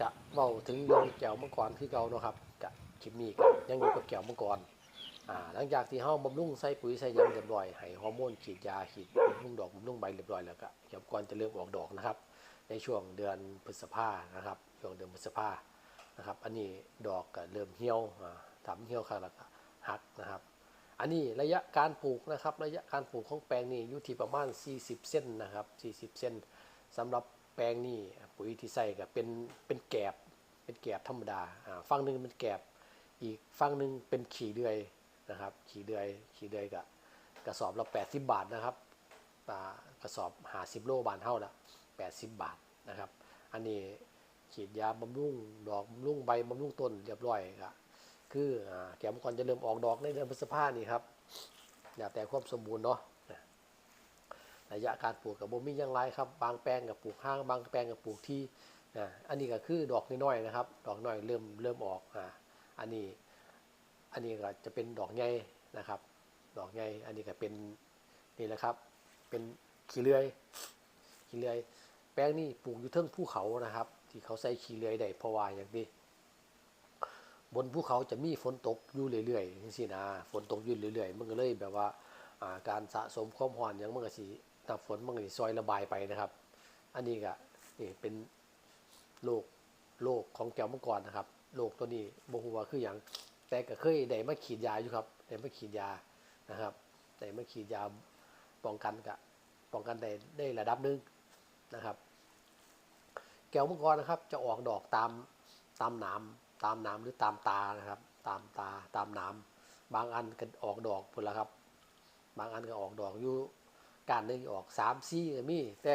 กะเว้าถึงเรื่องแก้วมังกรคือเก่าเนาะครับกะคลิปนี้ก็ยังอยู่กับแก้วมังกรอ่าหลังจากที่เฮาบำรุงใส่ปุ๋ยใส่ยังเรียบร้อยให้ฮอร์โมนฉีดยาฉีดบำรุงดอกบำรุงใบเรียบร้อยแล้วก็แก้วมังกรจะเริ่มออกดอกนะครับ ในช่วงเดือนพฤษภานะครับช่วงเดือนพฤษภานะครับ อันนี้ดอกก็เริ่มเหี่ยวอ่าทำเหี่ยวข้างแล้วก็หักนะครับ อันนี้ระยะการปลูกนะครับ ระยะการปลูกของแปลงนี้อยู่ที่ประมาณ 40 เส้นนะครับ 40 เส้นสำหรับ แปลงนี้ปุ๋ยที่ใส่ก็เป็นเป็นแกบเป็นแกบธรรมดาอ่าฝั่งหนึ่งเป็นแกบอีกฝั่งหนึ่งเป็นขี่เดือยนะครับ ขี่เดือยขี่เดือยก็กระสอบละ80 บาทนะครับกระสอบ50โลบาทเท่าละ80 บาทนะครับ อันนี้ฉีดยาบำรุงดอกบำรุงใบบำรุงต้นเรียบร้อยก็คือแก้มังกรจะเริ่มออกดอกในเดือนพฤษภานี่ครับแล้วแต่ความสมบูรณ์เนาะ ระยะการปลูกกับบ่มีอย่างไรครับบางแปลงกับปลูกห้างบางแปลงกับปลูกที่อ่าอันนี้ก็คือดอกน้อยๆนะครับ ดอกน้อยเริ่มเริ่มออกอ่าอันนี้อันนี้ก็จะเป็นดอกใหญ่นะครับ ดอกใหญ่อันนี้ก็เป็นนี่แหละครับ เป็นขี้เลื่อยขี้เลื่อย แปลงนี้ปลูกอยู่เทิงภูเขานะครับ ที่เขาใส่ขี้เลื่อยได้เพราะว่าอย่างนี้บนภูเขาจะมีฝนตกอยู่เรื่อยๆจังซี่นะฝนตกอยู่เรื่อยๆมันก็เลยแบบว่าการสะสมความร้อนหยังมันก็สิ น้ำฝนมันก็ซอยระบายไปนะครับ อันนี้ก็นี่เป็นโรคโรคของแก้วมังกรนะครับโรคตัวนี้บ่ฮู้ว่าคือหยังแต่ก็เคยได้มาฉีดยาอยู่ครับได้มาฉีดยานะครับได้มาฉีดยาป้องกันกะป้องกันได้ได้ระดับหนึงนะครับ แก้วมังกรนะครับ จะออกดอกตามตามหน้ำตามหน้ำหรือตามตานะครับ ตามตาตามหน้ำบางอันก็ออกดอกพุ่นละครับ บางอันก็ออกดอกอยู่ การหนึงออกสามสี่ก็มีแต่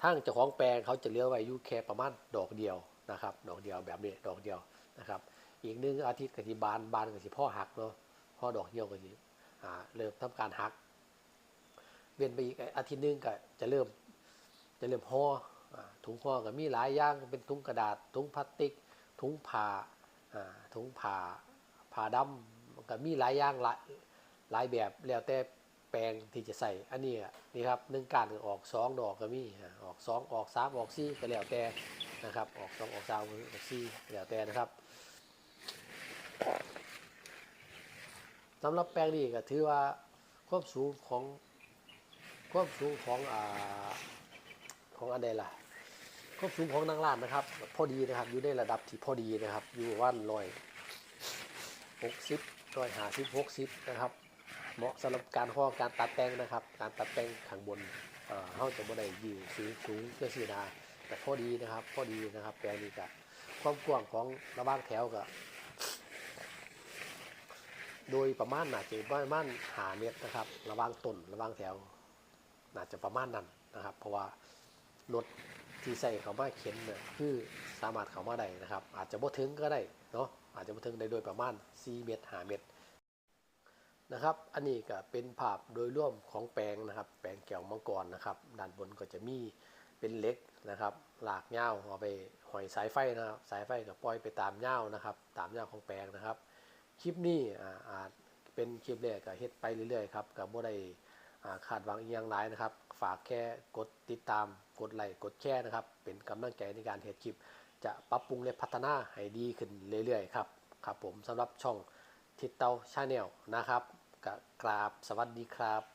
ทางเจ้าของแปลงเขาจะเหลือไว้อยู่แค่ประมาณดอกเดียวนะครับดอกเดียวแบบนี้ดอกเดียวนะครับ อีกหนึ่งอาทิตย์ก็สิบานบานก็สิพ่อหักเนาะพ่อดอกเดียวก็สิอ่าเริ่มทำการหักเว้นไปอีกอาทิตย์หนึงก็จะเริ่มจะเริ่มห่อถุงห่อก็มีหลายอย่างเป็นถุงกระดาษถุงพลาสติก ถุงผ้าอ่าถุงผ้าผ้าดำมันก็มีหลายอย่างหลายหลายแบบแล้วแต่ ปลงที่จะใส่อันนี้นี่ครับหนึ่งการออกสองดอกก็มีอ่ออกสองออกสามออกสี่ก็แล้วแต่นะครับ ออกสองออกสามออกสี่ก็แล้วแต่นะครับสำหรับแปลงนี้ก็ถือว่าความสูงของความสูงของอ่าของอันใดล่ะควบสูงของนางลาดนะครับ พอดีนะครับอยู่ในระดับที่พอดีนะครับ อยู่ว่านร้อยหกสิบร้อยหาสิบหกสิบนะครับ เหมาะสำหรับการห่อการตัดแต่งนะครับ การตัดแต่งข้างบนเอ่อเขาจะบ่ได้ยืนสูงสูงเพื่อสีนาแต่พอดีนะครับพอดีนะครับแปลงนี้ก็ความกว้างของระหว่างแถวก็โดยประมาณน่าจะประมาณหาเมตรนะครับ ระว่างต้นระว่างแถวน่าจะประมาณนั้นนะครับ เพราะว่ารถที่ใส่เขามาเข็นเนี่ยคือสามารถเขามาได้นะครับ อาจจะบ่ถึงก็ได้เนาะอาจจะบ่ถึงได้โดยประมาณ4เมตร5เมตร นะครับ อันนี้ก็เป็นภาพโดยรวมของแปลงนะครับ แปลงแก้วมังกรนะครับ ด้านบนก็จะมีเป็นเล็กนะครับ หลากเหย้าเอาไปหอยสายไฟนะครับ สายไฟก็ปล่อยไปตามเหย้านะครับ ตามเหย้าของแปลงนะครับ คลิปนี้อาอาจเป็นคลิปแรกก็เฮ็ดไปเรื่อยๆครับก็บ่ได้อ่าคาดหวังอีกอย่างไรนะครับ ฝากแค่กดติดตาม กดไลค์ กดแชร์นะครับ เป็นกำลังใจในการเฮ็ดคลิป จะปรับปรุงและพัฒนาให้ดีขึ้นเรื่อยๆครับ ครับผมสำหรับช่อง ทิดเตาชาแนลนะครับกกราบสวัสดีครับ